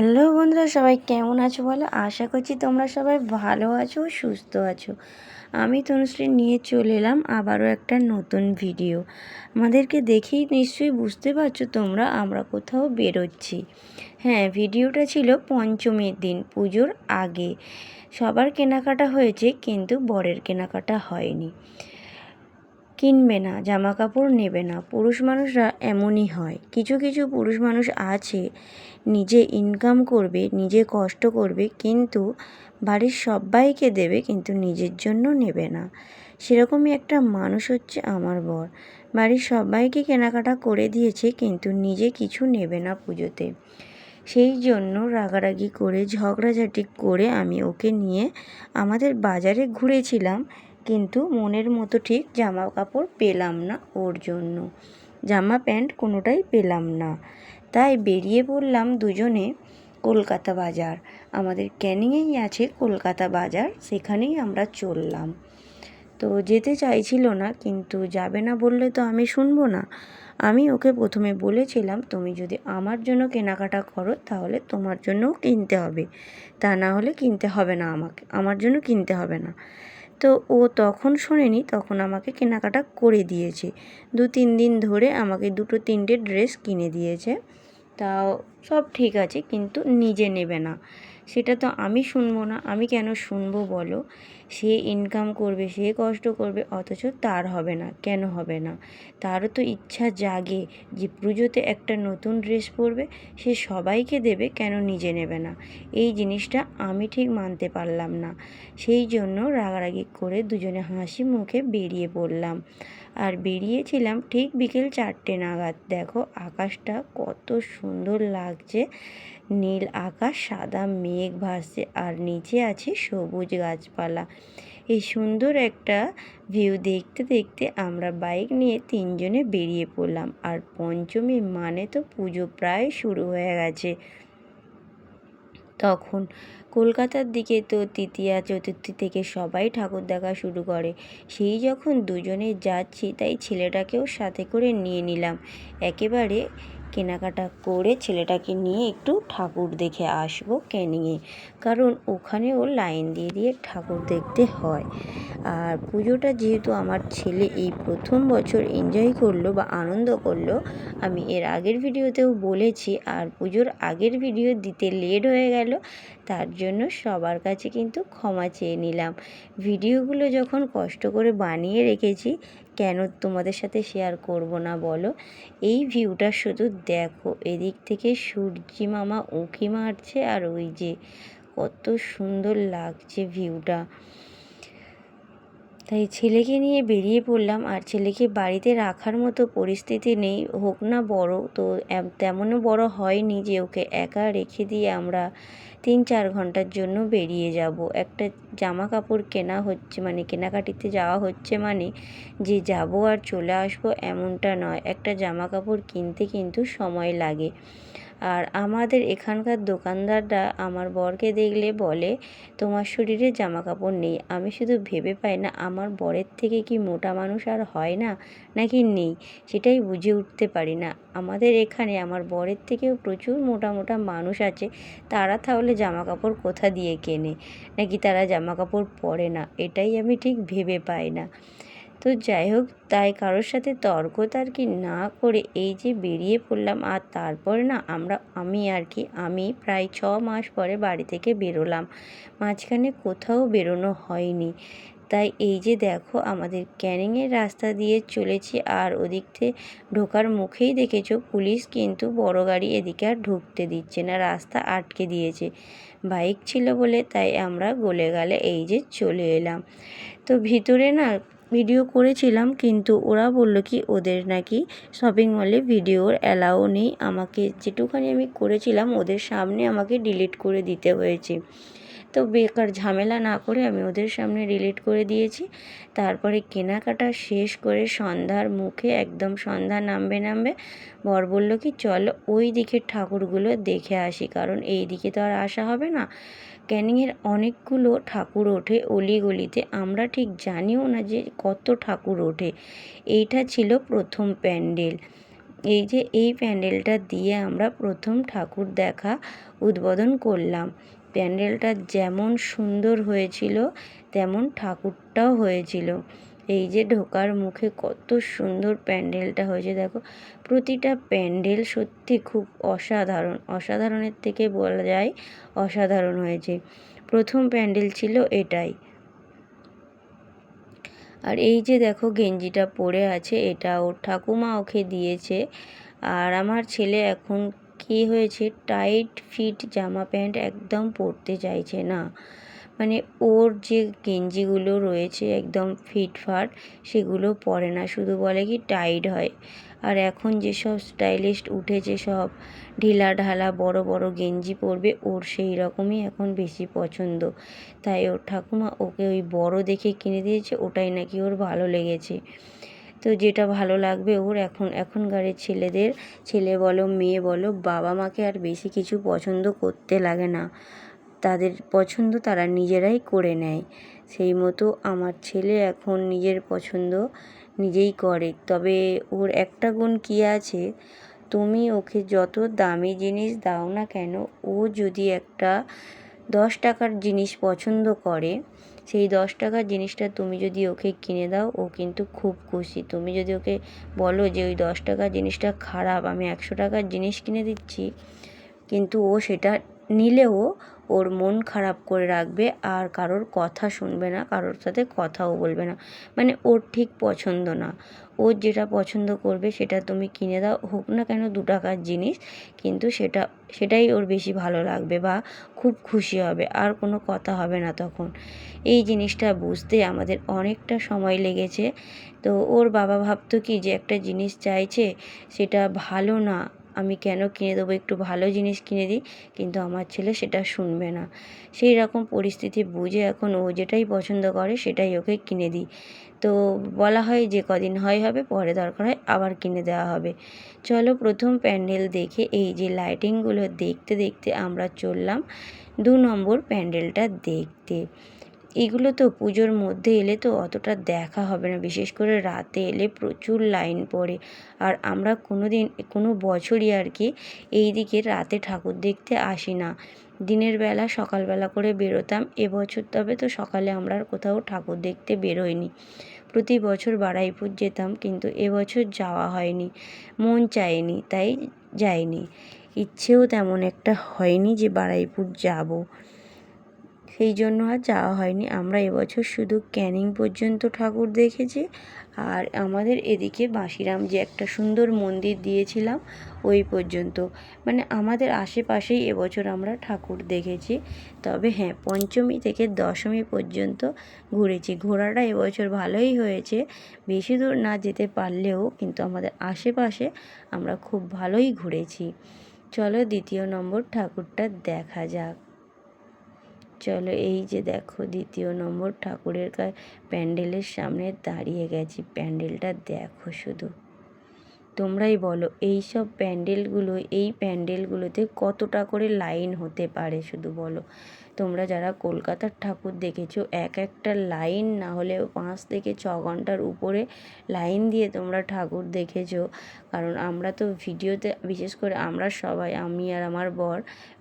Hello বন্ধুরা, সবাই কেমন আছো বলো? আশা করছি তোমরা সবাই ভালো আছো, সুস্থ আছো। আমি তনুশ্রী নিয়ে চলে এলাম আবারও একটা নতুন ভিডিও আমাদেরকে দেখেই নিশ্চয়ই বুঝতে পারছ তোমরা, আমরা কোথাও বেরোচ্ছি। হ্যাঁ ভিডিওটা ছিল পঞ্চমীর দিন, পুজোর আগে। সবার কেনাকাটা হয়েছে, কিন্তু বরের কেনাকাটা হয়নি। কিনবে না জামা কাপড় নেবে না, পুরুষ মানুষরা এমনই হয়। কিছু কিছু পুরুষ মানুষ আছে নিজে ইনকাম করবে, নিজে কষ্ট করবে, কিন্তু বাড়ির সবাইকে দেবে, কিন্তু নিজের জন্য নেবে না। সেরকমই একটা মানুষ হচ্ছে আমার বর। বাড়ির সবাইকে কেনাকাটা করে দিয়েছে, কিন্তু নিজে কিছু নেবে না পুজোতে। সেই জন্য রাগারাগি করে, ঝগড়াঝাটি করে আমি ওকে নিয়ে আমাদের বাজারে ঘুরেছিলাম, কিন্তু মনের মতো ঠিক জামা কাপড় পেলাম না ওর জন্য। জামা প্যান্ট কোনোটাই পেলাম না। তাই বেরিয়ে পড়লাম দুজনে কলকাতা বাজার। আমাদের ক্যানিংয়েই আছে কলকাতা বাজার, সেখানেই আমরা চললাম। তো যেতে চাইছিল না, কিন্তু যাবে না বললে তো আমি শুনব না। আমি ওকে প্রথমে বলেছিলাম, তুমি যদি আমার জন্য কেনাকাটা করো, তাহলে তোমার জন্যও কিনতে হবে। তা না হলে কিনতে হবে না আমাকে, আমার জন্য কিনতে হবে না। তো ও তখন শোনেনি, তখন আমাকে কেনাকাটা করে দিয়েছে। দু তিন দিন ধরে আমাকে দুটো তিনটে ড্রেস কিনে দিয়েছে। তাও সব ঠিক আছে, কিন্তু নিজে নেবে না। সেটা তো আমি শুনব না, আমি কেন শুনব বলো? সে ইনকাম করবে, সে কষ্ট করবে, অথচ তার হবে না, কেন হবে না? তারও তো ইচ্ছা জাগে যে পুজোতে একটা নতুন ড্রেস পরবে, সে সবাইকে দেবে, কেন নিজে নেবে না? এই জিনিসটা আমি ঠিক মানতে পারলাম না। সেই জন্য রাগারাগি করে দুজনে হাসি মুখে বেরিয়ে পড়লাম। আর বেরিয়েছিলাম ঠিক বিকেল চারটে নাগাদ। দেখো আকাশটা কত সুন্দর লাগছে। নীল আকাশ, সাদা মেঘ ভাসছে আর নিচে আছে সবুজ গাছপালা। এই সুন্দর একটা ভিউ দেখতে দেখতে আমরা বাইক নিয়ে তিনজনে বেরিয়ে পড়লাম। আর পঞ্চমী মানে তো পুজো প্রায় শুরু হয়ে গেছে। তখন কলকাতার দিকে তো তৃতীয়া চতুর্থী থেকে সবাই ঠাকুর দেখা শুরু করে। সেই যখন দুজনে যাচ্ছি, তাই ছেলেটাকেও সাথে করে নিয়ে নিলাম। একেবারে কেনাকাটা করে ছেলেটাকে নিয়ে একটু ঠাকুর দেখে আসব ক্যানিংয়ে। কারণ ওখানেও লাইন দিয়ে দিয়ে ঠাকুর দেখতে হয়। আর পুজোটা যেহেতু আমার ছেলে এই প্রথম বছর এনজয় করল বা আনন্দ করল, আমি এর আগের ভিডিওতেও বলেছি আর পুজোর আগের ভিডিও দিতে লেট হয়ে গেল, তার জন্য সবার কাছে কিন্তু ক্ষমা চেয়ে নিলাম। ভিডিওগুলো যখন কষ্ট করে বানিয়ে রেখেছি কেন তোমাদের সাথে শেয়ার করব না বলো? এই ভিউটা শুধু দেখো, এদিক থেকে সূর্যি মামা উঁকি মারছে আর ওই যে কত সুন্দর লাগছে ভিউটা তাই ছেলেকে নিয়ে বেরিয়ে পড়লাম আর ছেলেকে বাড়িতে রাখার মতো পরিস্থিতি নেই। হোক না বড়, তো তেমনও বড় হয়নি যে ওকে একা রেখে দিয়ে আমরা তিন চার ঘণ্টার জন্য বেরিয়ে যাব। একটা জামা কাপড় কেনা হচ্ছে মানে কেনাকাটিতে যাওয়া হচ্ছে মানে যে যাব আর চলে আসব এমনটা নয়। একটা জামা কাপড় কিনতে কিন্তু সময় লাগে। আর আমাদের এখানকার দোকানদাররা আমার বরকে দেখলে বলে, তোমার শরীরে জামা কাপড় নেই। আমি শুধু ভেবে পাই না, আমার বরের থেকে কি মোটা মানুষ আর হয় না, নাকি নেই? সেটাই বুঝে উঠতে পারি না। আমাদের এখানে আমার বরের থেকেও প্রচুর মোটা মোটা মানুষ আছে। তারা তাহলে জামা কাপড় কোথা দিয়ে কেনে? নাকি তারা জামা কাপড় পরে না? এটাই আমি ঠিক ভেবে পাই না। তো যাই হোক, তাই কারোর সাথে তর্ক তার্কি না করে এই যে বেরিয়ে পড়লাম, আর তারপরে না আমরা, আমি আর কি, আমি প্রায় ছ মাস পরে বাড়ি থেকে বেরোলাম। মাঝখানে কোথাও বেরোনো হয়নি। তাই এই যে দেখো, আমাদের ক্যানিংয়ের রাস্তা দিয়ে চলেছি, আর ওদিক থেকে ঢোকার মুখেই দেখেছ, পুলিশ কিন্তু বড় গাড়ি এদিকে আর ঢুকতে দিচ্ছে না, রাস্তা আটকে দিয়েছে। বাইক ছিল বলে তাই আমরা গলে গেলে এই যে চলে এলাম। তো ভিতরে না ভিডিও করেছিলাম, কিন্তু ওরা বলল কি ওদের নাকি শপিং মলে ভিডিওর অ্যালাও নেই। আমাকে যেটুখানি আমি করেছিলাম, ওদের সামনে আমাকে ডিলিট করে দিতে হয়েছে। তো বেকার ঝামেলা না করে আমি ওদের সামনে ডিলিট করে দিয়েছি। তারপরে কেনাকাটা শেষ করে সন্ধ্যার মুখে একদম সন্ধ্যা নামবে নামবে বর বলল কি, চলো ওই দিকের ঠাকুরগুলো দেখে আসি, কারণ এই দিকে তো আর আসা হবে না। ক্যানিংয়ের অনেকগুলো ঠাকুর ওঠে অলিগলিতে আমরা ঠিক জানিও না যে কত ঠাকুর ওঠে। এইটা ছিল প্রথম প্যান্ডেল। এই যে এই প্যান্ডেলটা দিয়ে আমরা প্রথম ঠাকুর দেখা উদ্বোধন করলাম। প্যান্ডেলটা যেমন সুন্দর হয়েছিল, তেমন ঠাকুরটাও হয়েছিল। এই যে ঢোকার মুখে কত সুন্দর প্যান্ডেলটা হয়েছে, দেখো। প্রতিটা প্যান্ডেল সত্যি খুব অসাধারণ। অসাধারণের থেকে বলা যায় অসাধারণ হয়েছে। প্রথম প্যান্ডেল ছিল এটাই। আর এই যে দেখো গেঞ্জিটা পরে আছে, এটা ওর ঠাকুমা ওকে দিয়েছে। আর আমার ছেলে এখন কি হয়েছে? টাইট ফিট জামা প্যান্ট একদম পরতে চাইছে না। মানে ওর যে গেঞ্জিগুলো রয়েছে একদম ফিটফাট সেগুলো পরে না। শুধু বলে কি টাইট হয়। আর এখন যেসব স্টাইলিস্ট উঠেছে সব ঢিলা ঢালা বড় বড় গেঞ্জি পরবে, ওর সেই রকমই এখন বেশি পছন্দ। তাই ওর ঠাকুমা ওকে ওই বড় দেখে কিনে দিয়েছে, ওটাই নাকি ওর ভালো লেগেছে। তো যেটা ভালো লাগবে ওর এখন এখনকারের ছেলেদের, ছেলে বলো, মেয়ে বলো, বাবা মাকে আর বেশি কিছু পছন্দ করতে লাগে না। তাদের পছন্দ তারা নিজেরাই করে নেয়। সেই মতো আমার ছেলে এখন নিজের পছন্দ নিজেই করে। তবে ওর একটা গুণ কী আছে? তুমি ওকে যত দামি জিনিস দাও না কেন, ও যদি একটা দশ টাকার জিনিস পছন্দ করে, সেই দশ টাকার জিনিসটা তুমি যদি ওকে কিনে দাও, ও কিন্তু খুব খুশি। তুমি যদি ওকে বলো যে, ওই দশ টাকার জিনিসটা খারাপ, আমি একশো টাকার জিনিস কিনে দিচ্ছি। কিন্তু ও সেটা নিলেও ওর মন খারাপ করে রাখবে আর কারোর কথা শুনবে না, কারোর সাথে কথাও বলবে না। মানে ওর ঠিক পছন্দ না। ওর যেটা পছন্দ করবে সেটা তুমি কিনে দাও, হোক না কেন দু টাকার জিনিস, কিন্তু সেটা, সেটাই ওর বেশি ভালো লাগবে বা খুব খুশি হবে, আর কোনো কথা হবে না তখন। এই জিনিসটা বুঝতে আমাদের অনেকটা সময় লেগেছে। তো ওর বাবা ভাবতো কি যে একটা জিনিস চাইছে, সেটা ভালো না। আমি কেন কিনে দেবো? একটু ভালো জিনিস কিনে দিই, কিন্তু আমার ছেলে সেটা শুনবে না। সেই রকম পরিস্থিতি বুঝে এখন ও যেটাই পছন্দ করে সেটাই ওকে কিনে দিই। তো বলা হয় যে কদিন হয় হবে, পরে দরকার হয় আবার কিনে দেওয়া হবে। চলো প্রথম প্যান্ডেল দেখে এই যে লাইটিংগুলো দেখতে দেখতে আমরা চললাম দু নম্বর প্যান্ডেলটা দেখতে। এগুলো তো পুজোর মধ্যে এলে তো অতটা দেখা হবে না। বিশেষ করে রাতে এলে প্রচুর লাইন পড়ে। আর আমরা কোনো দিন কোনো বছরই আর কি এই দিকে রাতে ঠাকুর দেখতে আসি না। দিনের বেলা সকালবেলা করে বেরোতাম। এবছর তবে তো সকালে আমরা আর কোথাও ঠাকুর দেখতে বেরোইনি। প্রতি বছর বারাইপুর যেতাম কিন্তু এবছর যাওয়া হয়নি। মন চায়নি, তাই যাইনি। ইচ্ছেও তেমন একটা হয়নি যে বারাইপুর যাব। সেই জন্য আর যাওয়া হয়নি। আমরা এবছর শুধু ক্যানিং পর্যন্ত ঠাকুর দেখেছি। আর আমাদের এদিকে বাঁশিরাম যে একটা সুন্দর মন্দির দিয়েছিলাম, ওই পর্যন্ত। মানে আমাদের আশেপাশেই এবছর আমরা ঠাকুর দেখেছি। তবে হ্যাঁ পঞ্চমী থেকে দশমী পর্যন্ত ঘুরেছি। ঘোরাটা এবছর ভালোই হয়েছে। বেশি দূর না যেতে পারলেও কিন্তু আমাদের আশেপাশে আমরা খুব ভালোই ঘুরেছি। চলো দ্বিতীয় নম্বর ঠাকুরটা দেখা যাক। চলো এই যে দেখো দ্বিতীয় নম্বর ঠাকুরের প্যান্ডেলের সামনে দাঁড়িয়ে গেছি। প্যান্ডেলটা দেখো শুধু। তোমরাই বলো এই সব প্যান্ডেলগুলো, এই প্যান্ডেলগুলোতে কতটা করে লাইন হতে পারে শুধু বলো? তোমরা যারা কলকাতার ঠাকুর দেখেছ, এক একটা লাইন না হলে পাঁচ থেকে ছ ঘণ্টার উপরে লাইন দিয়ে তোমরা ঠাকুর দেখেছ। কারণ আমরা তো ভিডিওতে, বিশেষ করে আমরা সবাই, আমি আর আমার বর,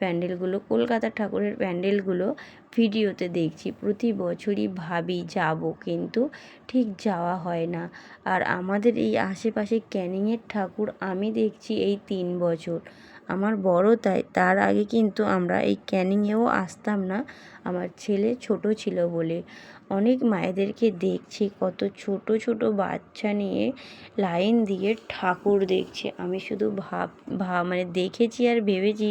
প্যান্ডেলগুলো, কলকাতার ঠাকুরের প্যান্ডেলগুলো ভিডিওতে দেখছি, প্রতি বছরই ভাবি যাব, কিন্তু ঠিক যাওয়া হয় না। আর আমাদের এই আশেপাশে ক্যানিংয়ের ঠাকুর আমি দেখছি এই তিন বছর। আমার বড় তাই, তার আগে কিন্তু আমরা এই ক্যানিংয়েও আসতাম না। আমার ছেলে ছোট ছিল বলে। অনেক মায়েদেরকে দেখছি, কত ছোট ছোট বাচ্চা নিয়ে লাইন দিয়ে ঠাকুর দেখছে। আমি শুধু ভাব ভাব মানে দেখেছি আর ভেবেছি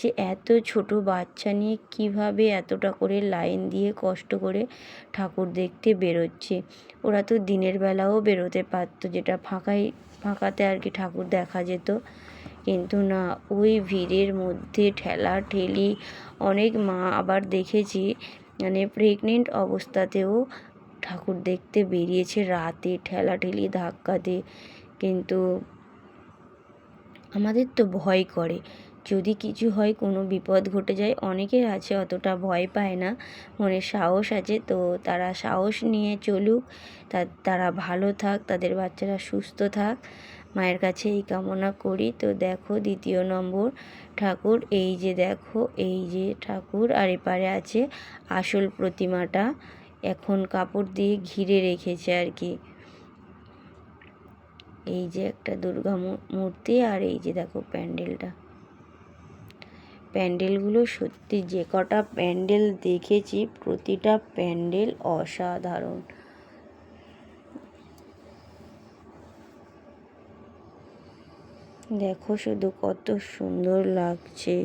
যে এত ছোট বাচ্চা নিয়ে কীভাবে এতটা করে লাইন দিয়ে কষ্ট করে ঠাকুর দেখতে বেরোচ্ছে। ওরা তো দিনের বেলাও বেরোতে পারতো, যেটা ফাঁকাই, ফাঁকাতে আর কি ঠাকুর দেখা যেত। কিন্তু না, ওই ভিড়ের মধ্যে ঠেলা ঠেলি অনেক মা আবার দেখেছি মানে প্রেগনেন্ট অবস্থাতেও ঠাকুর দেখতে বেরিয়েছে রাতে ঠেলা ঠেলাঠেলি ধাক্কাতে কিন্তু আমাদের তো ভয় করে। যদি কিছু হয়, কোনো বিপদ ঘটে যায়, অনেকের আছে অতটা ভয় পায় না, মনে সাহস আছে। তো তারা সাহস নিয়ে চলুক তারা ভালো থাক, তাদের বাচ্চারা সুস্থ থাক। মায়ের কাছে এই কামনা করি। তো দেখো, দ্বিতীয় নম্বর ঠাকুর, এই যে দেখো, এই যে ঠাকুর, আর এপারে আছে আসল প্রতিমাটা। এখন কাপড় দিয়ে ঘিরে রেখেছে আর কি। এই যে একটা দুর্গা মূর্তি, আর এই যে দেখো প্যান্ডেলটা। প্যান্ডেলগুলো সত্যি যে কটা প্যান্ডেল দেখেছি, প্রতিটা প্যান্ডেল অসাধারণ। দেখো শুধু কত সুন্দর লাগছে।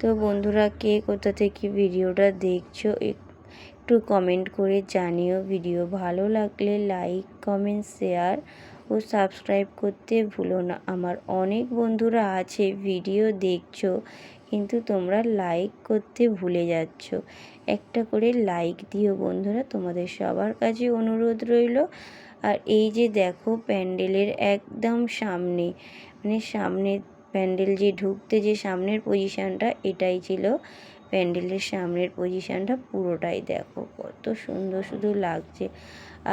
তো বন্ধুরা, কে কোথা থেকে ভিডিওটা দেখছ, একটু কমেন্ট করে জানিও। ভিডিও ভালো লাগলে লাইক কমেন্ট শেয়ার ও সাবস্ক্রাইব করতে ভুলো না। আমার অনেক বন্ধুরা আছে ভিডিও দেখছ, কিন্তু তোমরা লাইক করতে ভুলে যাচ্ছ। একটা করে লাইক দিও বন্ধুরা, তোমাদের সবার কাছে অনুরোধ রইল। আর এই যে দেখো প্যান্ডেলের একদম সামনে মানে সামনে প্যান্ডেল যে ঢুকতে যে সামনের পজিশানটা, এটাই ছিল প্যান্ডেলের সামনের পজিশানটা পুরোটাই দেখো কত সুন্দর শুধু লাগছে।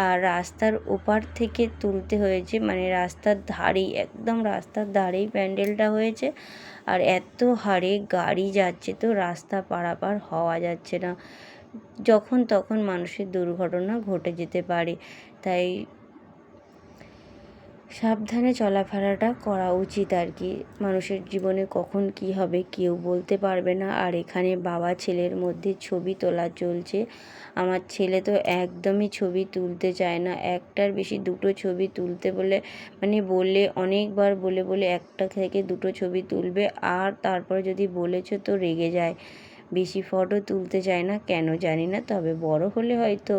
আর রাস্তার ওপার থেকে তুলতে হয়েছে মানে রাস্তার ধারেই, একদম রাস্তার ধারেই প্যান্ডেলটা হয়েছে। আর এত হারে গাড়ি যাচ্ছে তো রাস্তা পারাপার হওয়া যাচ্ছে না। যখন তখন মানুষের দুর্ঘটনা ঘটে যেতে পারে। তাই সাবধানে চলাফেরাটা করা উচিত আর কি। মানুষের জীবনে কখন কি হবে কেউ বলতে পারবে না। আর এখানে বাবা ছেলের মধ্যে ছবি তোলা চলছে। আমার ছেলে তো একদমই ছবি তুলতে চায় না। একটার বেশি দুটো ছবি তুলতে বলে মানে বলে অনেকবার বলে বলে একটা থেকে দুটো ছবি তুলবে। আর তারপরে যদি বলেছ তো রেগে যায়। বেশি ফটো তুলতে চায় না, কেন জানি না। তবে বড় হলে হয়তো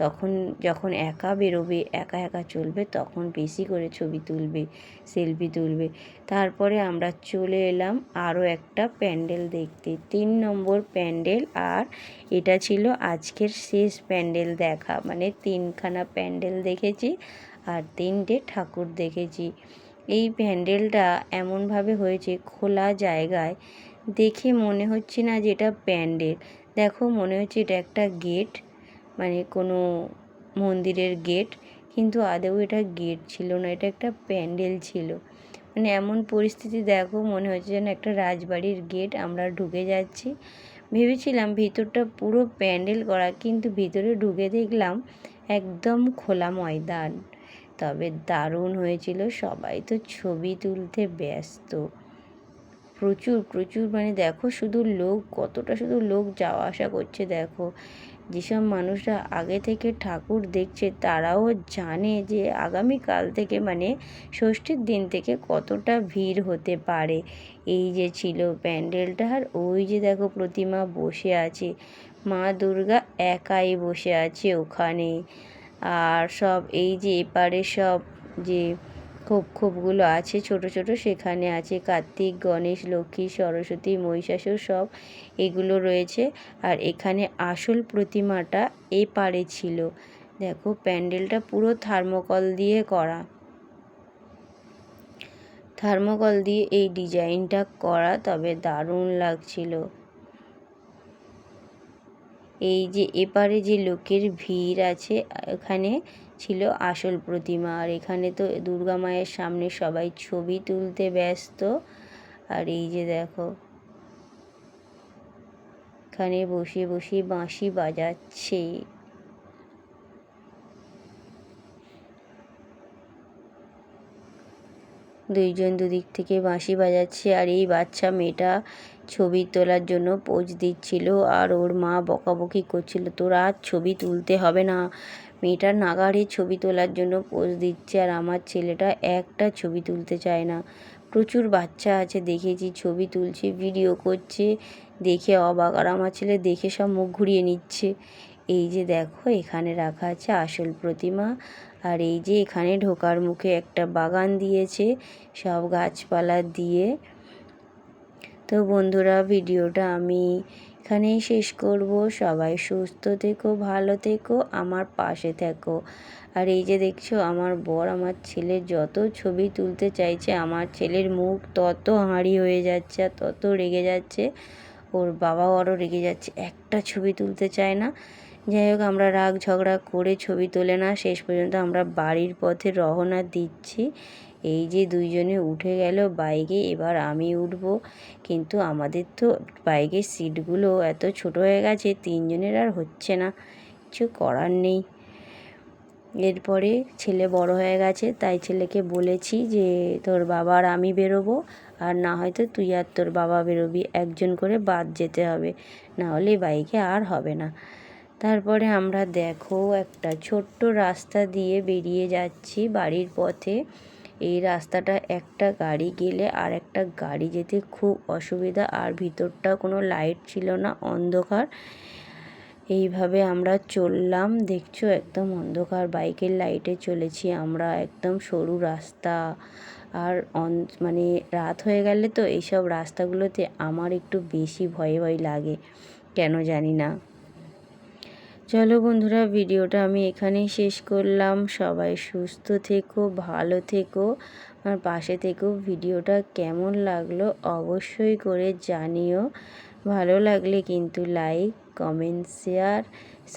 তখন যখন একা বেরোবে, একা একা চলবে, তখন বেশি করে ছবি তুলবে সেলফি তুলবে। তারপরে আমরা চলে এলাম আরও একটা প্যান্ডেল দেখতে। তিন নম্বর প্যান্ডেল আর এটা ছিল আজকের শেষ প্যান্ডেল দেখা। মানে তিনখানা প্যান্ডেল দেখেছি আর তিনটে ঠাকুর দেখেছি। এই প্যান্ডেলটা এমনভাবে হয়েছে খোলা জায়গায় দেখে মনে হচ্ছে না যে এটা প্যান্ডেল। দেখো মনে হচ্ছে এটা একটা গেট। মানে কোনো মন্দিরের গেট কিন্তু আদৌ এটা গেট ছিল না, এটা একটা প্যান্ডেল ছিল। মানে এমন পরিস্থিতি দেখো, মনে হচ্ছে যেন একটা রাজবাড়ির গেট আমরা ঢুকে যাচ্ছি। ভেবেছিলাম ভিতরটা পুরো প্যান্ডেল করা, কিন্তু ভিতরে ঢুকে দেখলাম একদম খোলা ময়দান। তবে দারুণ হয়েছিল, সবাই তো ছবি তুলতে ব্যস্ত। প্রচুর প্রচুর মানে দেখো শুধু লোক, কতটা শুধু লোক যাওয়া আসা করছে, দেখো। যেসব মানুষরা আগে থেকে ঠাকুর দেখছে, তারাও জানে যে আগামীকাল থেকে মানে ষষ্ঠীর দিন থেকে কতটা ভিড় হতে পারে। এই যে ছিল প্যান্ডেলটা আর ওই যে দেখো প্রতিমা বসে আছে। মা দুর্গা একাই বসে আছে ওখানে। আর সব এই যে এপারে সব যে খোপ খোপগুলো আছে, ছোট ছোট সেখানে আছে, কার্তিক, গণেশ, লক্ষ্মী, সরস্বতী, মহিষাসুর, সব এগুলো রয়েছে। আর এখানে আসল প্রতিমাটা এ পারে ছিল। দেখো, প্যান্ডেলটা পুরো থার্মোকল দিয়ে করা। থার্মোকল দিয়ে এই ডিজাইনটা করা, তবে দারুণ লাগছিল। এই যে এপারে যে লোকের ভিড় আছে, এখানে ছিল আসল প্রতিমা। আর এখানে তো দুর্গা মায়ের সামনে সবাই ছবি তুলতে ব্যস্ত। আর এই যে দেখো। এখানে বসে বসে বাঁশি বাজাচ্ছে। দুইজন দুদিক থেকে বাঁশি বাজাচ্ছে। আর এই বাচ্চা মেয়েটা ছবি তোলার জন্য পোজ দিচ্ছিল। আর ওর মা বকাবকি করছিল, তোর আর ছবি তুলতে হবে না। মেয়েটার নাগারে ছবি তোলার জন্য পোজ দিচ্ছে আর আমার ছেলেটা একটা ছবি তুলতে চায় না। প্রচুর বাচ্চা আছে, দেখেছি, ছবি তুলছে ভিডিও করছে, দেখে অবাক। আর আমার ছেলে দেখে সব মুখ ঘুরিয়ে নিচ্ছে। এই যে দেখো, এখানে রাখা আছে আসল প্রতিমা। আর এই যে এখানে ঢোকার মুখে একটা বাগান দিয়েছে, সব গাছপালা দিয়ে। তো বন্ধুরা ভিডিওটা আমি এখানেই শেষ করব। সবাই সুস্থ থেকো, ভালো থেকো, আমার পাশে থেকো। আর এই যে দেখছ, আমার বর আমার ছেলে যত ছবি তুলতে চাইছে, আমার ছেলের মুখ তত হাঁড়ি হয়ে যাচ্ছে আর তত রেগে যাচ্ছে। ওর বাবাও আরও রেগে যাচ্ছে, একটা ছবি তুলতে চায় না। যাই হোক, আমরা রাগ ঝগড়া করে ছবি তোলে না, শেষ পর্যন্ত আমরা বাড়ির পথে রওনা দিচ্ছি। এই যে দুইজনে উঠে গেল বাইকে, এবার আমি উঠব। কিন্তু আমাদের তো বাইকের সিটগুলো এত ছোট হয়ে গেছে, তিনজনের আর হচ্ছে না, কিছু করার নেই। এরপরে ছেলে বড় হয়ে গেছে, তাই ছেলেকে বলেছি যে, তোর বাবা আর আমি বেরোবো, আর না হয়তো তুই আর তোর বাবা বেরোবি, একজন করে বাদ যেতে হবে, না হলে বাইকে আর হবে না। তারপরে আমরা দেখো একটা ছোট্ট রাস্তা দিয়ে বেরিয়ে যাচ্ছি বাড়ির পথে। এই রাস্তাটা একটা গাড়ি গেলে আর একটা গাড়ি যেতে খুব অসুবিধা, আর ভিতরটা কোনো লাইট ছিল না, অন্ধকার। এইভাবে আমরা চললাম, দেখছ? একদম অন্ধকার, বাইকের লাইটে চলেছি আমরা, একদম সরু রাস্তা। আর অন মানে রাত হয়ে গেলে তো এইসব রাস্তাগুলোতে আমার একটু বেশি ভয় ভয় লাগে, কেন জানি না। চলো বন্ধুরা, ভিডিওটা আমি এখানেই শেষ করলাম। সবাই সুস্থ থেকো, ভালো থেকো, আর পাশে থেকেও ভিডিওটা কেমন লাগল অবশ্যই করে জানিও। ভালো লাগলে কিন্তু লাইক, কমেন্ট, শেয়ার,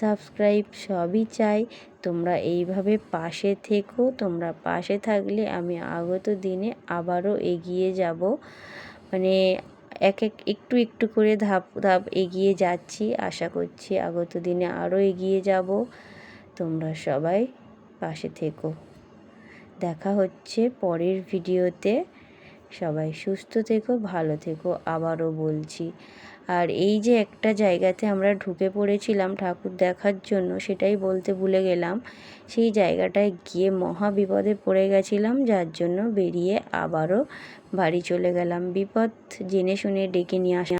সাবস্ক্রাইব সবই চাই। তোমরা এইভাবে পাশে থেকো, তোমরা পাশে থাকলে আমি আগত দিনে আবারও এগিয়ে যাব। মানে এক এক একটু একটু করে ধাপ ধাপ এগিয়ে যাচ্ছি। আশা করছি আগত দিনে আরও এগিয়ে যাব। তোমরা সবাই পাশে থেকো। দেখা হচ্ছে পরের ভিডিওতে। সবাই সুস্থ থেকো, ভালো থেকো, আবারও বলছি। আর এই যে একটা জায়গাতে আমরা ঢুকে পড়েছিলাম ঠাকুর দেখার জন্য, সেটাই বলতে ভুলে গেলাম। সেই জায়গাটায় গিয়ে মহা বিপদে পড়ে গেছিলাম, যার জন্য বেরিয়ে আবারও বাড়ি চলে গেলাম। বিপদ জেনে শুনে ডেকে নিয়ে আসা